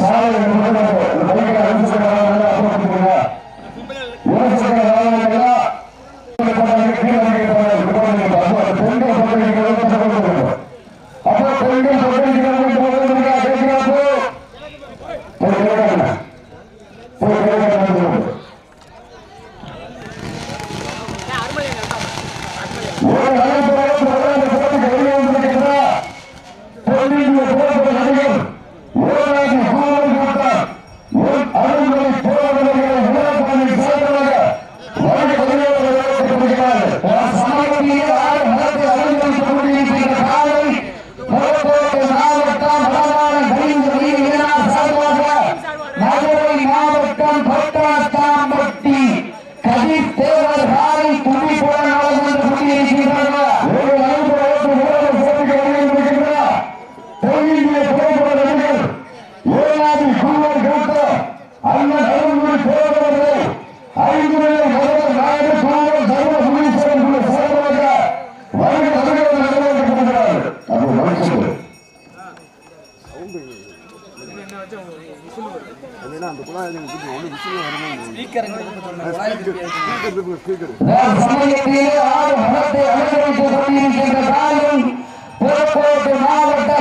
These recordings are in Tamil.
சாலை ஏன்னா அந்த குழாய் ஒன்று விஷயம் வரணும் ஸ்பீக்கர் ஸ்பீக்கர் ஸ்பீக்கர் மாவட்டம்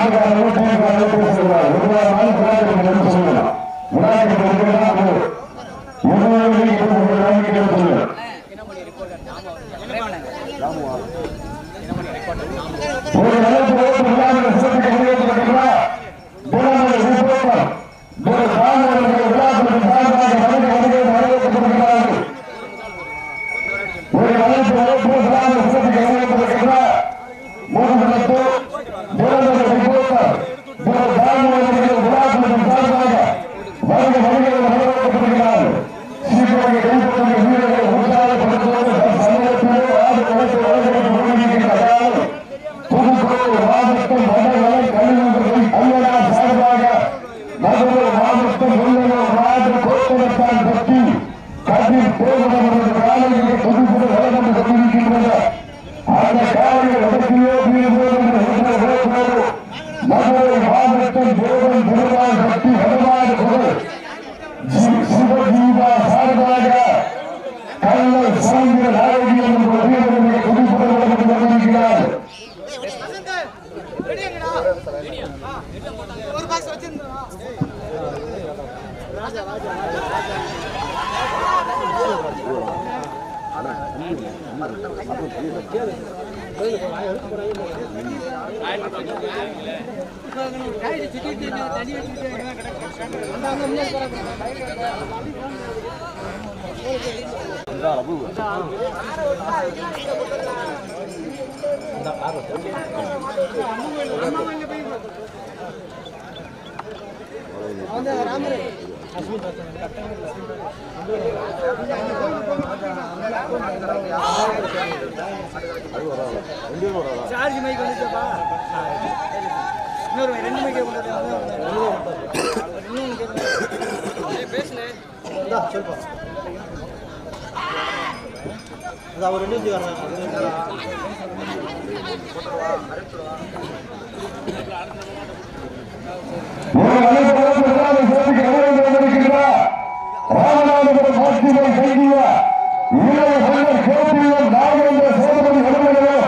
ஆக சார்ஜ் மைக் வந்துச்சப்பா இன்னொரு ரெண்டு மைக்கே கொண்டு இன்னும் பேசுனேன் சொல்லுப்பா. அவர் ராமநாதபுரம் ஆட்சியை செய்திய இளைய மன்னர் கேபிஎம் நாகேந்திர சேதுபதி நடுவர்களோ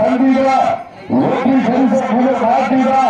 தம்பிதா ஓட்டி சென்ற நாட்டிதா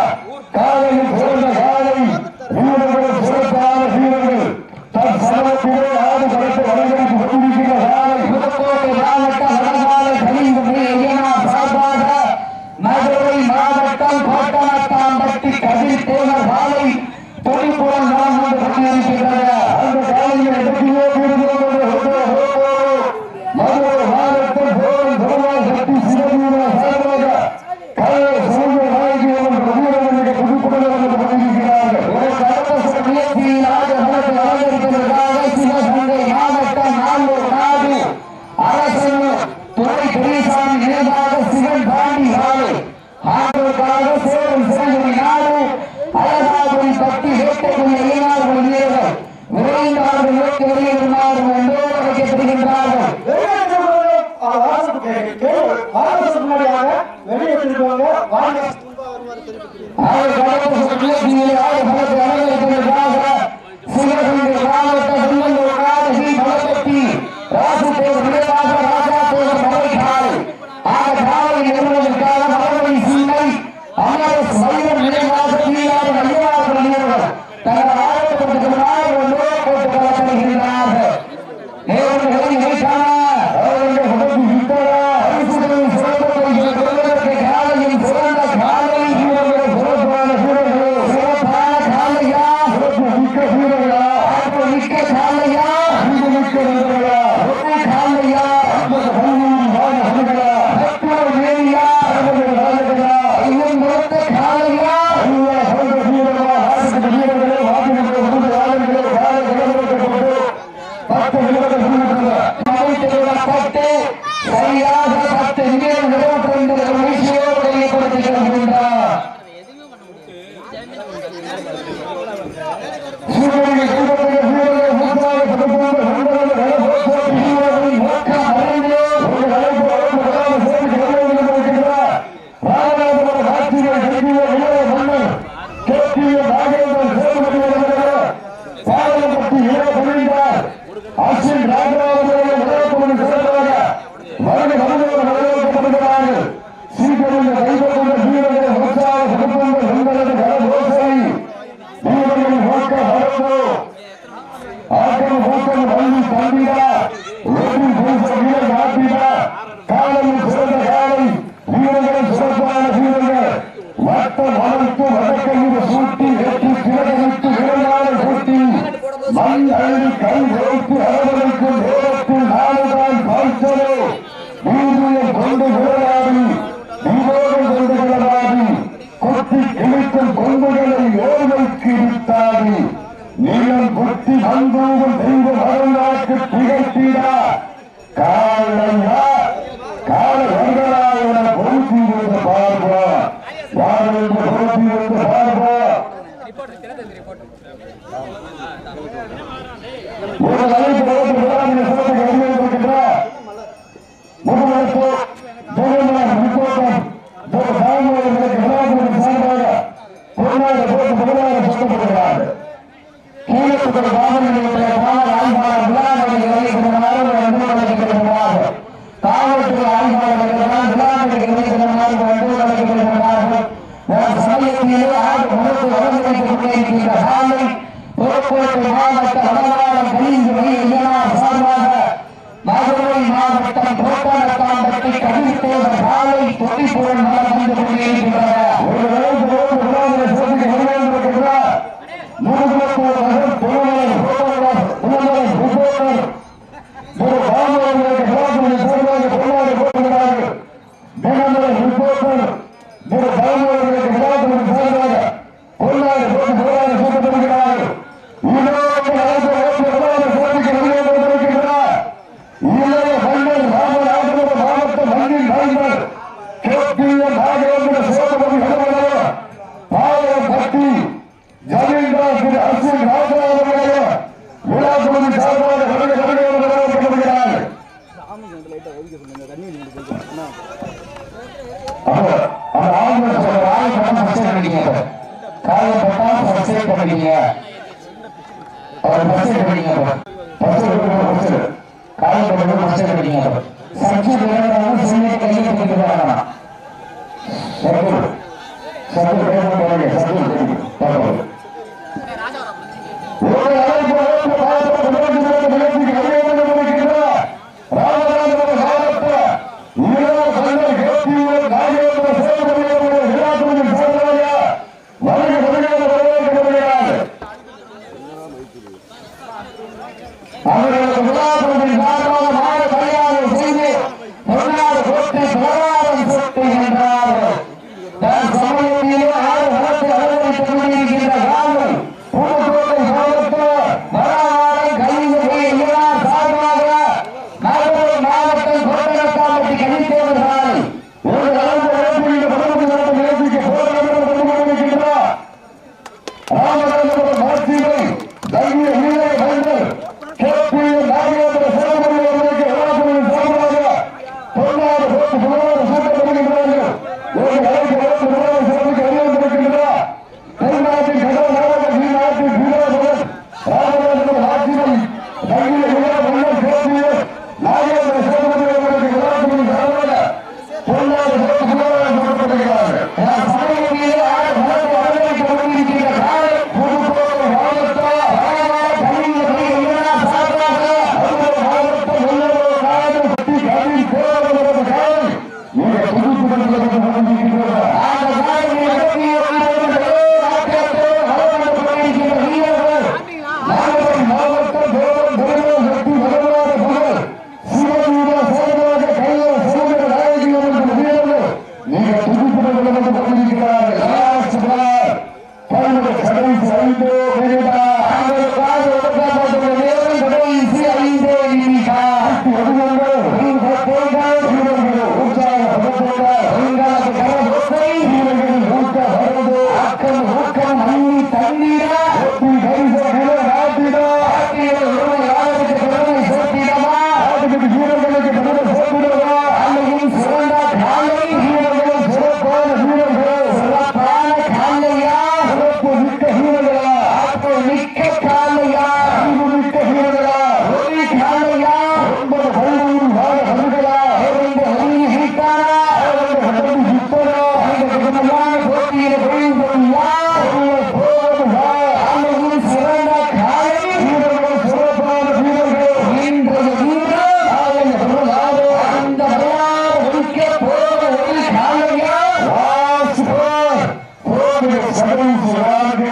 Asım Radyo மூலப்புகழ் வாகன காயப்பட்டா பச்சை பண்ணிங்க அவர் பச்சை பண்ணிங்க பச்சை பச்சை காயப்பட்டு பச்சை பண்ணிங்க சக்தி பேரவங்க சின்ன கையை பிடிக்கிறாங்க சரி சரி Thank you.